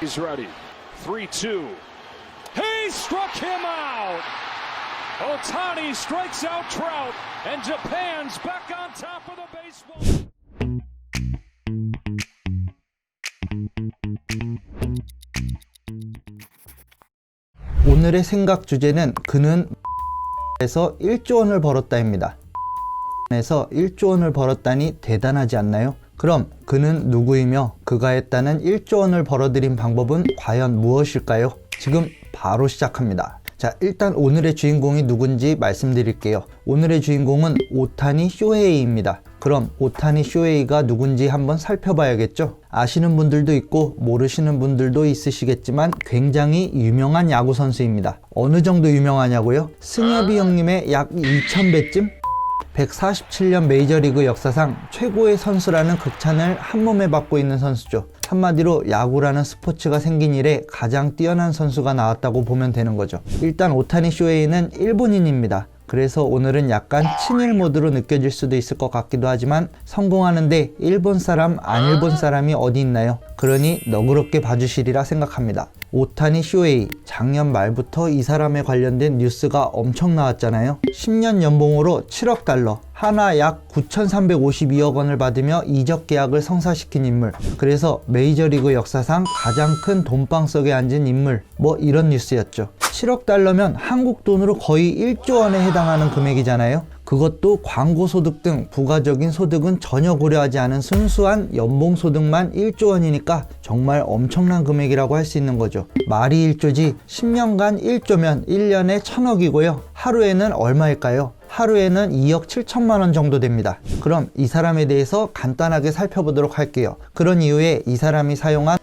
He's ready. 3 2. He struck him out. Otani strikes out Trout, and Japan's back on top of the baseball. 오늘의 생각 주제는 그는 에서 1조 원을 벌었다입니다. 에서 1조 원을 벌었다니 대단하지 않나요? 그럼 그는 누구이며 그가 했다는 1조 원을 벌어들인 방법은 과연 무엇일까요? 지금 바로 시작합니다. 자, 일단 오늘의 주인공이 누군지 말씀드릴게요. 오늘의 주인공은 오타니 쇼헤이입니다. 그럼 오타니 쇼헤이가 누군지 한번 살펴봐야겠죠? 아시는 분들도 있고 모르시는 분들도 있으시겠지만 굉장히 유명한 야구 선수입니다. 어느 정도 유명하냐고요? 승엽이 형님의 약 2000배쯤? 147년 메이저리그 역사상 최고의 선수라는 극찬을 한 몸에 받고 있는 선수죠. 한마디로 야구라는 스포츠가 생긴 이래 가장 뛰어난 선수가 나왔다고 보면 되는 거죠. 일단 오타니 쇼헤이는 일본인입니다. 그래서 오늘은 약간 친일 모드로 느껴질 수도 있을 것 같기도 하지만 성공하는데 일본 사람, 안 일본 사람이 어디 있나요? 그러니 너그럽게 봐주시리라 생각합니다. 오타니 쇼헤이 작년 말부터 이 사람에 관련된 뉴스가 엄청 나왔잖아요. 10년 연봉으로 7억 달러, 하나 약 9,352억 원을 받으며 이적 계약을 성사시킨 인물. 그래서 메이저리그 역사상 가장 큰 돈방 석에 앉은 인물. 뭐 이런 뉴스였죠. 7억 달러면 한국 돈으로 거의 1조 원에 해당하는 금액이잖아요. 그것도 광고 소득 등 부가적인 소득은 전혀 고려하지 않은 순수한 연봉 소득만 1조 원이니까 정말 엄청난 금액이라고 할 수 있는 거죠. 말이 1조지 10년간 1조면 1년에 1000억이고요. 하루에는 얼마일까요? 하루에는 2억 7천만 원 정도 됩니다. 그럼 이 사람에 대해서 간단하게 살펴보도록 할게요. 그런 이후에 이 사람이 사용한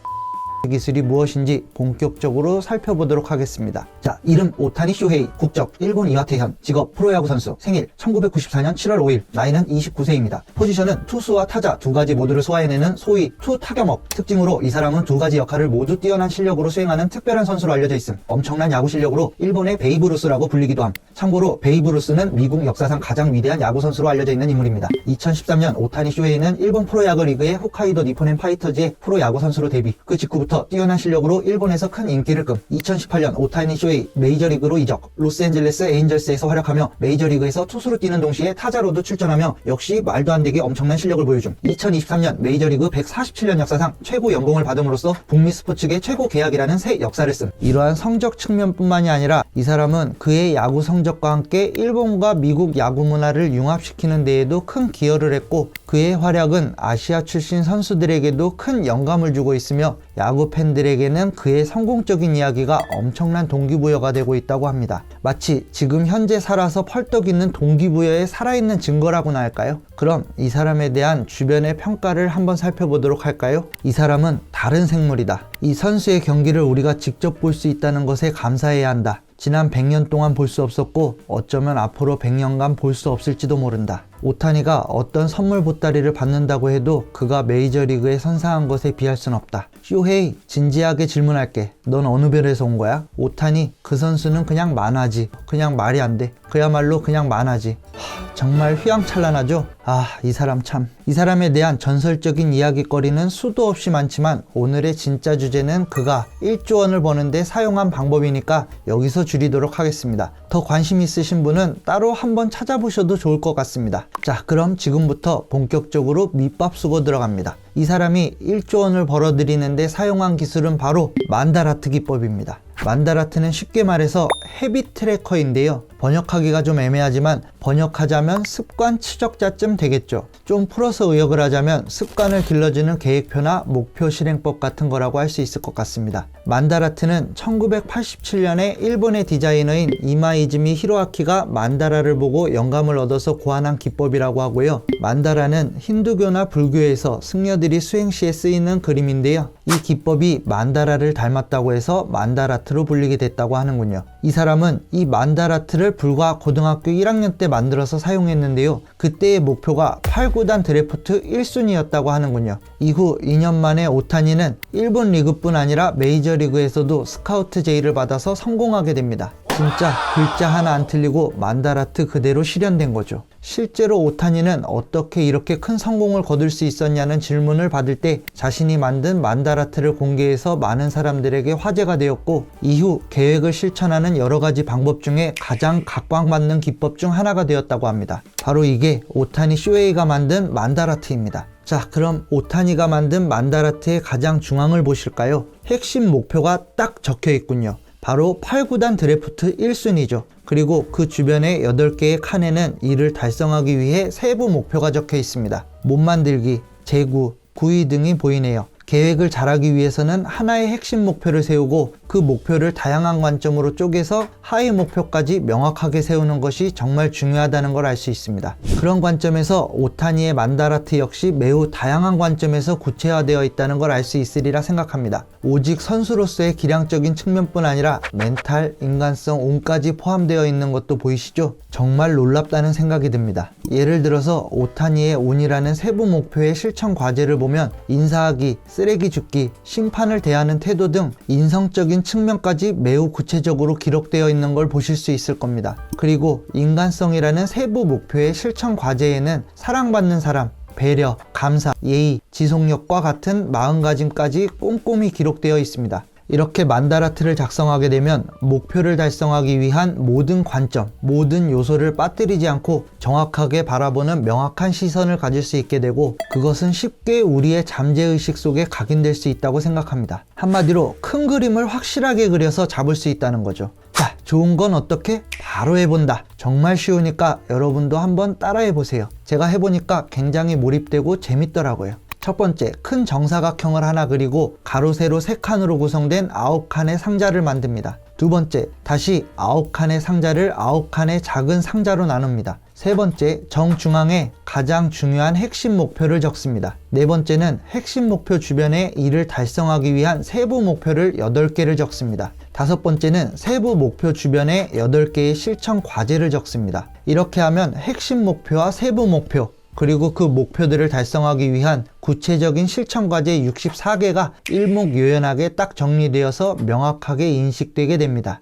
기술이 무엇인지 본격적으로 살펴보도록 하겠습니다. 자, 이름 오타니 쇼헤이, 국적 일본 이와테현, 직업 프로야구 선수, 생일 1994년 7월 5일, 나이는 29세입니다. 포지션은 투수와 타자 두 가지 모두를 소화해내는 소위 투 타격업. 특징으로 이 사람은 두 가지 역할을 모두 뛰어난 실력으로 수행하는 특별한 선수로 알려져 있음. 엄청난 야구 실력으로 일본의 베이브루스라고 불리기도 함. 참고로 베이브루스는 미국 역사상 가장 위대한 야구 선수로 알려져 있는 인물입니다. 2013년 오타니 쇼헤이는 일본 프로야구 리그의 홋카이도 니포넨 파이터즈의 프로야구 선수로 데뷔. 그 직후부터 뛰어난 실력으로 일본에서 큰 인기를 끔 2018년 오타니 쇼헤이 메이저리그로 이적 로스앤젤레스 에인절스에서 활약하며 메이저리그에서 투수로 뛰는 동시에 타자로도 출전하며 역시 말도 안 되게 엄청난 실력을 보여줌 2023년 메이저리그 147년 역사상 최고 연봉을 받음으로써 북미 스포츠계 최고 계약이라는 새 역사를 씀 이러한 성적 측면뿐만이 아니라 이 사람은 그의 야구 성적과 함께 일본과 미국 야구 문화를 융합시키는 데에도 큰 기여를 했고 그의 활약은 아시아 출신 선수들에게도 큰 영감을 주고 있으며 야구 팬들에게는 그의 성공적인 이야기가 엄청난 동기부여가 되고 있다고 합니다. 마치 지금 현재 살아서 펄떡 있는 동기부여에 살아있는 증거라고나 할까요? 그럼 이 사람에 대한 주변의 평가를 한번 살펴보도록 할까요? 이 사람은 다른 생물이다. 이 선수의 경기를 우리가 직접 볼 수 있다는 것에 감사해야 한다. 지난 100년 동안 볼 수 없었고 어쩌면 앞으로 100년간 볼 수 없을지도 모른다. 오타니가 어떤 선물 보따리를 받는다고 해도 그가 메이저리그에 선사한 것에 비할 순 없다. 쇼헤이, 진지하게 질문할게. 넌 어느 별에서 온 거야? 오타니, 그 선수는 그냥 만화지. 그냥 말이 안 돼. 그야말로 그냥 만화지. 하, 정말 휘황찬란하죠? 아, 이 사람 참. 이 사람에 대한 전설적인 이야기거리는 수도 없이 많지만 오늘의 진짜 주제는 그가 1조 원을 버는데 사용한 방법이니까 여기서 줄이도록 하겠습니다. 더 관심 있으신 분은 따로 한번 찾아보셔도 좋을 것 같습니다. 자, 그럼 지금부터 본격적으로 밑밥 수고 들어갑니다. 이 사람이 1조 원을 벌어들이는데 사용한 기술은 바로 만다라트 기법입니다. 만다라트는 쉽게 말해서 헤비 트래커인데요. 번역하기가 좀 애매하지만 번역하자면 습관 추적자쯤 되겠죠. 좀 풀어서 의역을 하자면 습관을 길러주는 계획표나 목표 실행법 같은 거라고 할 수 있을 것 같습니다. 만다라트는 1987년에 일본의 디자이너인 이마이즈미 히로아키가 만다라를 보고 영감을 얻어서 고안한 기법이라고 하고요. 만다라는 힌두교나 불교에서 승려들이 수행 시에 쓰이는 그림인데요. 이 기법이 만다라를 닮았다고 해서 만다라트로 불리게 됐다고 하는군요. 이 사람은 이 만다라트를 불과 고등학교 1학년 때 만들어서 사용했는데요. 그때의 목표가 8, 9단 드래프트 1순위였다고 하는군요. 이후 2년 만에 오타니는 일본 리그뿐 아니라 메이저리그에서도 스카우트 제의를 받아서 성공하게 됩니다. 진짜 글자 하나 안 틀리고 만다라트 그대로 실현된 거죠. 실제로 오타니는 어떻게 이렇게 큰 성공을 거둘 수 있었냐는 질문을 받을 때 자신이 만든 만다라트를 공개해서 많은 사람들에게 화제가 되었고 이후 계획을 실천하는 여러 가지 방법 중에 가장 각광받는 기법 중 하나가 되었다고 합니다. 바로 이게 오타니 쇼헤이가 만든 만다라트입니다. 자, 그럼 오타니가 만든 만다라트의 가장 중앙을 보실까요? 핵심 목표가 딱 적혀 있군요. 바로 8구단 드래프트 1순위죠. 그리고 그 주변의 8개의 칸에는 이를 달성하기 위해 세부 목표가 적혀 있습니다. 몸 만들기, 재구, 구위 등이 보이네요. 계획을 잘하기 위해서는 하나의 핵심 목표를 세우고 그 목표를 다양한 관점으로 쪼개서 하위 목표까지 명확하게 세우는 것이 정말 중요하다는 걸 알 수 있습니다. 그런 관점에서 오타니의 만다라트 역시 매우 다양한 관점에서 구체화되어 있다는 걸 알 수 있으리라 생각합니다. 오직 선수로서의 기량적인 측면뿐 아니라 멘탈, 인간성, 운까지 포함되어 있는 것도 보이시죠? 정말 놀랍다는 생각이 듭니다. 예를 들어서 오타니의 운이라는 세부 목표의 실천 과제를 보면 인사하기, 쓰레기 줍기, 심판을 대하는 태도 등 인성적인 측면까지 매우 구체적으로 기록되어 있는 걸 보실 수 있을 겁니다. 그리고 인간성이라는 세부 목표의 실천 과제에는 사랑받는 사람, 배려, 감사, 예의, 지속력과 같은 마음가짐까지 꼼꼼히 기록되어 있습니다. 이렇게 만다라트를 작성하게 되면 목표를 달성하기 위한 모든 관점, 모든 요소를 빠뜨리지 않고 정확하게 바라보는 명확한 시선을 가질 수 있게 되고 그것은 쉽게 우리의 잠재의식 속에 각인될 수 있다고 생각합니다. 한마디로 큰 그림을 확실하게 그려서 잡을 수 있다는 거죠. 자, 좋은 건 어떻게? 바로 해본다. 정말 쉬우니까 여러분도 한번 따라해 보세요. 제가 해보니까 굉장히 몰입되고 재밌더라고요. 첫 번째, 큰 정사각형을 하나 그리고 가로, 세로 세 칸으로 구성된 아홉 칸의 상자를 만듭니다. 두 번째, 다시 아홉 칸의 상자를 아홉 칸의 작은 상자로 나눕니다. 세 번째, 정중앙에 가장 중요한 핵심 목표를 적습니다. 네 번째는 핵심 목표 주변에 이를 달성하기 위한 세부 목표를 8개를 적습니다. 다섯 번째는 세부 목표 주변에 8개의 실천 과제를 적습니다. 이렇게 하면 핵심 목표와 세부 목표, 그리고 그 목표들을 달성하기 위한 구체적인 실천 과제 64개가 일목요연하게 딱 정리되어서 명확하게 인식되게 됩니다.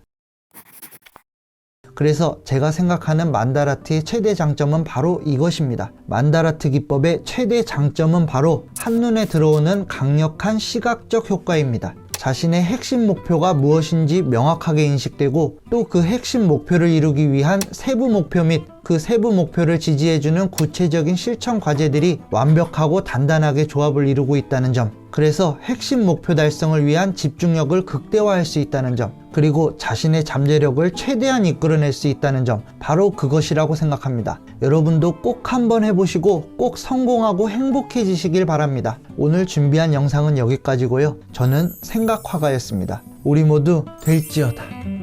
그래서 제가 생각하는 만다라트의 최대 장점은 바로 이것입니다. 만다라트 기법의 최대 장점은 바로 한눈에 들어오는 강력한 시각적 효과입니다. 자신의 핵심 목표가 무엇인지 명확하게 인식되고 또 그 핵심 목표를 이루기 위한 세부 목표 및 그 세부 목표를 지지해주는 구체적인 실천 과제들이 완벽하고 단단하게 조합을 이루고 있다는 점. 그래서 핵심 목표 달성을 위한 집중력을 극대화할 수 있다는 점. 그리고 자신의 잠재력을 최대한 이끌어낼 수 있다는 점. 바로 그것이라고 생각합니다. 여러분도 꼭 한번 해보시고 꼭 성공하고 행복해지시길 바랍니다. 오늘 준비한 영상은 여기까지고요. 저는 생각화가였습니다. 우리 모두 될지어다.